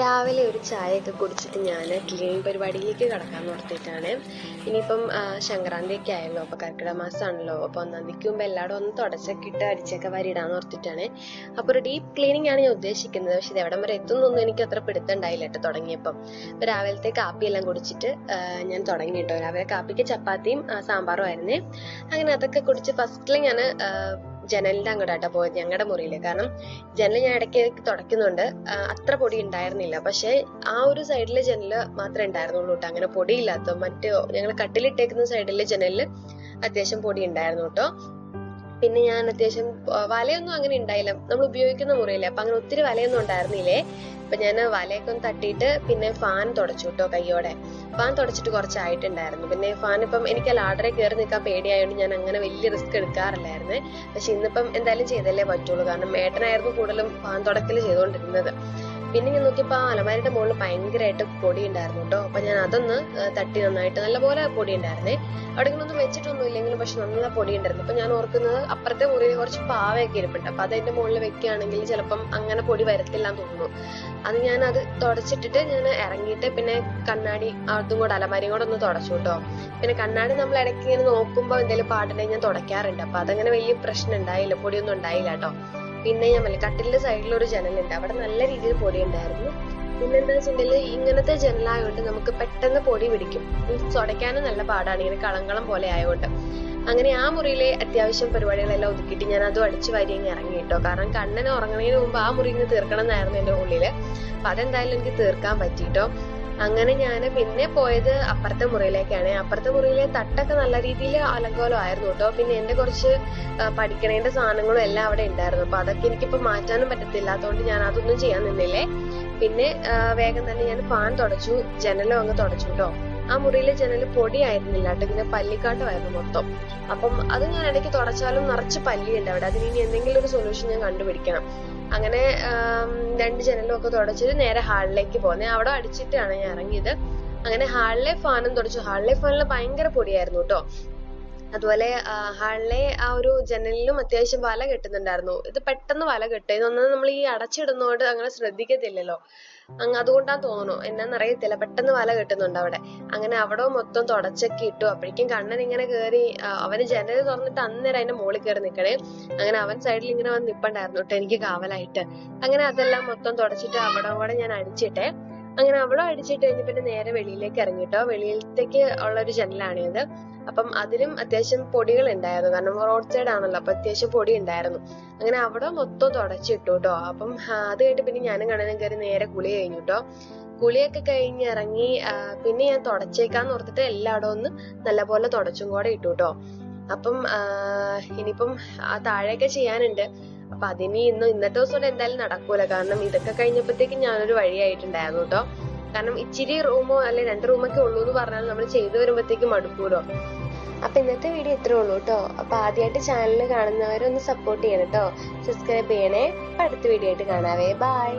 രാവിലെ ഒരു ചായയൊക്കെ കുടിച്ചിട്ട് ഞാൻ ക്ലീനിങ് പരിപാടിയിലേക്ക് കടക്കാൻ നിർത്തിയിട്ടാണ്. ഇനിയിപ്പം സംക്രാന്തി ഒക്കെ ആയല്ലോ അപ്പോൾ കർക്കിടക മാസമാണല്ലോ അപ്പോൾ ഒന്നാം തീയതിക്ക് മുമ്പ് എല്ലായിടും ഒന്ന് തുടച്ചൊക്കെ ഇട്ട് അടിച്ചൊക്കെ വരിടാന്ന് ഓർത്തിട്ടാണ്. അപ്പോൾ ഒരു ഡീപ് ക്ലീനിങ് ആണ് ഞാൻ ഉദ്ദേശിക്കുന്നത്. പക്ഷെ ഇത് എവിടം വരെ എത്തുന്നൊന്നും എനിക്ക് അത്ര പിടുത്തുണ്ടായില്ല കേട്ടോ തുടങ്ങിയപ്പം. അപ്പോൾ രാവിലത്തെ കാപ്പിയെല്ലാം കുടിച്ചിട്ട് ഞാൻ തുടങ്ങി കേട്ടോ. രാവിലെ കാപ്പിക്ക് ചപ്പാത്തിയും സാമ്പാറും ആയിരുന്നേ. അങ്ങനെ അതൊക്കെ കുടിച്ച് ഫസ്റ്റിൽ ഞാൻ ജനലിന്റെ അങ്ങോട്ടാട്ടോ പോയത് ഞങ്ങളുടെ മുറിയിൽ കാരണം ജനൽ ഞാൻ ഇടയ്ക്ക് തുടയ്ക്കുന്നുണ്ട്. അത്ര പൊടി ഉണ്ടായിരുന്നില്ല. പക്ഷെ ആ ഒരു സൈഡിലെ ജനൽ മാത്രമേ ഉണ്ടായിരുന്നുള്ളൂ കേട്ടോ അങ്ങനെ പൊടിയില്ലാത്ത മറ്റ് ഞങ്ങൾ കട്ടിലിട്ടേക്കുന്ന സൈഡിലെ ജനലിൽ അത്യാവശ്യം പൊടി ഉണ്ടായിരുന്നു കേട്ടോ പിന്നെ ഞാൻ അത്യാവശ്യം വലയൊന്നും അങ്ങനെ ഉണ്ടായില്ല. നമ്മൾ ഉപയോഗിക്കുന്ന മുറിയില്ലേ അപ്പൊ അങ്ങനെ ഒത്തിരി വലയൊന്നും ഉണ്ടായിരുന്നില്ലേ? അപ്പൊ ഞാൻ വലയൊക്കെ ഒന്ന് തട്ടിയിട്ട് പിന്നെ ഫാൻ തുടച്ചു കേട്ടോ കയ്യോടെ. ഫാൻ തുടച്ചിട്ട് കുറച്ചായിട്ടുണ്ടായിരുന്നു. പിന്നെ ഫാൻ ഇപ്പം എനിക്ക് ലാഡറെ കയറി നിൽക്കാൻ പേടിയായതുകൊണ്ട് ഞാൻ അങ്ങനെ വലിയ റിസ്ക് എടുക്കാറില്ലായിരുന്നു. പക്ഷെ ഇന്നിപ്പം എന്തായാലും ചെയ്തല്ലേ പറ്റുള്ളൂ. കാരണം ഏട്ടനായിരുന്നു കൂടുതലും ഫാൻ തുടക്കൽ ചെയ്തുകൊണ്ടിരുന്നത് പിന്നെ ഞാൻ നോക്കിയപ്പോ ആ അലമാരിയുടെ മുകളിൽ ഭയങ്കരമായിട്ട് പൊടി ഉണ്ടായിരുന്നു കേട്ടോ അപ്പൊ ഞാൻ അതൊന്ന് തട്ടി നന്നായിട്ട് നല്ലപോലെ പൊടി ഉണ്ടായിരുന്നേ. അവിടെ ഇങ്ങനെ ഒന്നും വെച്ചിട്ടൊന്നും ഇല്ലെങ്കിലും പക്ഷെ നല്ല പൊടി ഉണ്ടായിരുന്നു. അപ്പൊ ഞാൻ ഓർക്കുന്നത് അപ്പുറത്തെ മുറിയിൽ കുറച്ച് പാവയൊക്കെ ഇരിപ്പുണ്ട്. അപ്പൊ അത് അതിന്റെ മുകളിൽ വെക്കുകയാണെങ്കിൽ ചിലപ്പം അങ്ങനെ പൊടി വരത്തില്ല എന്ന് തോന്നുന്നു. അത് ഞാൻ അത് തുടച്ചിട്ടിട്ട് ഞാൻ ഇറങ്ങിയിട്ട് പിന്നെ കണ്ണാടി അതും കൂടെ അലമാരിയും കൂടെ ഒന്ന് തുടച്ചു കേട്ടോ പിന്നെ കണ്ണാടി നമ്മൾ ഇടയ്ക്ക് ഇങ്ങനെ നോക്കുമ്പോൾ എന്തെങ്കിലും പാടുണ്ടെങ്കിൽ ഞാൻ തുടയ്ക്കാറുണ്ട്. അപ്പൊ അതങ്ങനെ വലിയ പ്രശ്നം ഉണ്ടായില്ല പൊടിയൊന്നും ഉണ്ടായില്ല കേട്ടോ പിന്നെ ഞാൻ കട്ടിലിന്റെ സൈഡിൽ ഒരു ജനലുണ്ട് അവിടെ നല്ല രീതിയിൽ പൊടി ഉണ്ടായിരുന്നു. പിന്നെ എന്താ വെച്ചിട്ടുണ്ടെങ്കിൽ ഇങ്ങനത്തെ ജനലായതുകൊണ്ട് നമുക്ക് പെട്ടെന്ന് പൊടി പിടിക്കും. തുടയ്ക്കാനും നല്ല പാടാണ്. ഇങ്ങനെ കളങ്കളം പോലെ ആയതുകൊണ്ട്. അങ്ങനെ ആ മുറിയിലെ അത്യാവശ്യം പരിപാടികളെല്ലാം ഒതുക്കിയിട്ട് ഞാൻ അതും അടിച്ചു വാരി അങ്ങ് ഇറങ്ങി കേട്ടോ. കാരണം കണ്ണൻ ഉറങ്ങുന്നതിന് മുമ്പ് ആ മുറി ഇങ്ങ് തീർക്കണം എന്നായിരുന്നു എന്റെ ഉള്ളിൽ. അപ്പൊ അതെന്തായാലും എനിക്ക് തീർക്കാൻ പറ്റിട്ടോ അങ്ങനെ ഞാൻ പിന്നെ പോയത് അപ്പുറത്തെ മുറിയിലേക്കാണ്. അപ്പുറത്തെ മുറിയിലെ തട്ടൊക്കെ നല്ല രീതിയിൽ അലങ്കോലം ആയിരുന്നു കേട്ടോ. പിന്നെ എന്റെ കുറച്ച് പഠിക്കണേന്റെ സാധനങ്ങളും എല്ലാം അവിടെ ഉണ്ടായിരുന്നു. അപ്പൊ അതൊക്കെ എനിക്കിപ്പോ മാറ്റാനും പറ്റത്തില്ല. അതുകൊണ്ട് ഞാൻ അതൊന്നും ചെയ്യാൻ നിന്നില്ലേ. പിന്നെ വേഗം തന്നെ ഞാൻ ഫാൻ തുടച്ചു. ജനലും അങ്ങ് തുടച്ചു കേട്ടോ. ആ മുറിയിലെ ജനൽ പൊടിയായിരുന്നില്ല കേട്ടോ. ഇങ്ങനെ പല്ലിക്കാട്ടമായിരുന്നു മൊത്തം. അപ്പം അത് ഞാൻ ഇടയ്ക്ക് തുടച്ചാലും നിറച്ച് പല്ലിയുണ്ട് അവിടെ. അതിന് ഇനി എന്തെങ്കിലും ഒരു സൊല്യൂഷൻ ഞാൻ കണ്ടുപിടിക്കണം. അങ്ങനെ രണ്ട് ജനലും ഒക്കെ തുടച്ചിട്ട് നേരെ ഹാളിലേക്ക് പോകുന്നത് അവിടെ അടിച്ചിട്ടാണ് ഞാൻ ഇറങ്ങിയത്. അങ്ങനെ ഹാളിലെ ഫാനും തുടച്ചു. ഹാളിലെ ഫാനിൽ ഭയങ്കര പൊടിയായിരുന്നു കേട്ടോ. അതുപോലെ ഹാളിലെ ആ ഒരു ജനലിലും അത്യാവശ്യം വല കെട്ടുന്നുണ്ടായിരുന്നു. ഇത് പെട്ടെന്ന് വല കെട്ടും. ഇതൊന്നും നമ്മൾ ഈ അടച്ചിടുന്നതുകൊണ്ട് അങ്ങനെ ശ്രദ്ധിക്കത്തില്ലല്ലോ. അങ്ങ് അതുകൊണ്ടാന്ന് തോന്നുന്നു. എന്നാന്നറിയത്തില്ല. പെട്ടെന്ന് വല കെട്ടുന്നുണ്ട് അവിടെ. അങ്ങനെ അവിടെ മൊത്തം തുടച്ചൊക്കെ ഇട്ടു. അപ്പോഴേക്കും കണ്ണൻ ഇങ്ങനെ കയറി അവന് ജനൽ തുറന്നിട്ട് അന്നേരം അതിന്റെ മുകളിൽ കയറി നിൽക്കണേ അങ്ങനെ അവൻ സൈഡിൽ ഇങ്ങനെ വന്ന് നിപ്പണ്ടായിരുന്നു. കേട്ടോ എനിക്ക് കാവലായിട്ട്. അങ്ങനെ അതെല്ലാം മൊത്തം തുടച്ചിട്ട് അവിടെ കൂടെ ഞാൻ അടിച്ചിട്ടെ അങ്ങനെ അവിടെ അടിച്ചിട്ട് കഴിഞ്ഞ് പിന്നെ നേരെ വെളിയിലേക്ക് ഇറങ്ങി കേട്ടോ വെളിയിലത്തേക്ക് ഉള്ള ഒരു ജനലാണിത് അപ്പം അതിലും അത്യാവശ്യം പൊടികൾ ഉണ്ടായിരുന്നു കാരണം റോഡ് സൈഡ് ആണല്ലോ. അപ്പൊ അത്യാവശ്യം പൊടി ഉണ്ടായിരുന്നു അങ്ങനെ അവിടെ മൊത്തം തുടച്ചിട്ടു കേട്ടോ അപ്പം അത് കഴിഞ്ഞിട്ട് പിന്നെ ഞാനും കണ്ണനും കയറി നേരെ കുളി കഴിഞ്ഞു കേട്ടോ കുളിയൊക്കെ കഴിഞ്ഞ് ഇറങ്ങി പിന്നെ ഞാൻ തുടച്ചേക്കാന്ന് ഓർത്തിട്ട് എല്ലായിടവും ഒന്ന് നല്ലപോലെ തുടച്ചും കൂടെ ഇട്ടു കേട്ടോ അപ്പം ഇനിയിപ്പം ആ താഴെയൊക്കെ ചെയ്യാനുണ്ട്. അപ്പൊ അതിനി ഇന്ന് ഇന്നത്തെ ദിവസം കൊണ്ട് എന്തായാലും നടക്കൂല. കാരണം ഇതൊക്കെ കഴിഞ്ഞപ്പോഴത്തേക്കും ഞാനൊരു വഴിയായിട്ടുണ്ടായിരുന്നു കേട്ടോ കാരണം ഇച്ചിരി റൂമോ അല്ലെ രണ്ട് റൂമൊക്കെ ഉള്ളൂ എന്ന് പറഞ്ഞാൽ നമ്മൾ ചെയ്തു വരുമ്പോഴത്തേക്കും മടുക്കൂലോ. അപ്പൊ ഇന്നത്തെ വീഡിയോ ഇത്രേ ഉള്ളൂ കേട്ടോ അപ്പൊ ആദ്യമായിട്ട് ചാനൽ കാണുന്നവരൊന്ന് സപ്പോർട്ട് ചെയ്യണം കേട്ടോ സബ്സ്ക്രൈബ് ചെയ്യണേ. അപ്പൊ അടുത്ത വീഡിയോ ആയിട്ട് കാണാവേ. ബൈ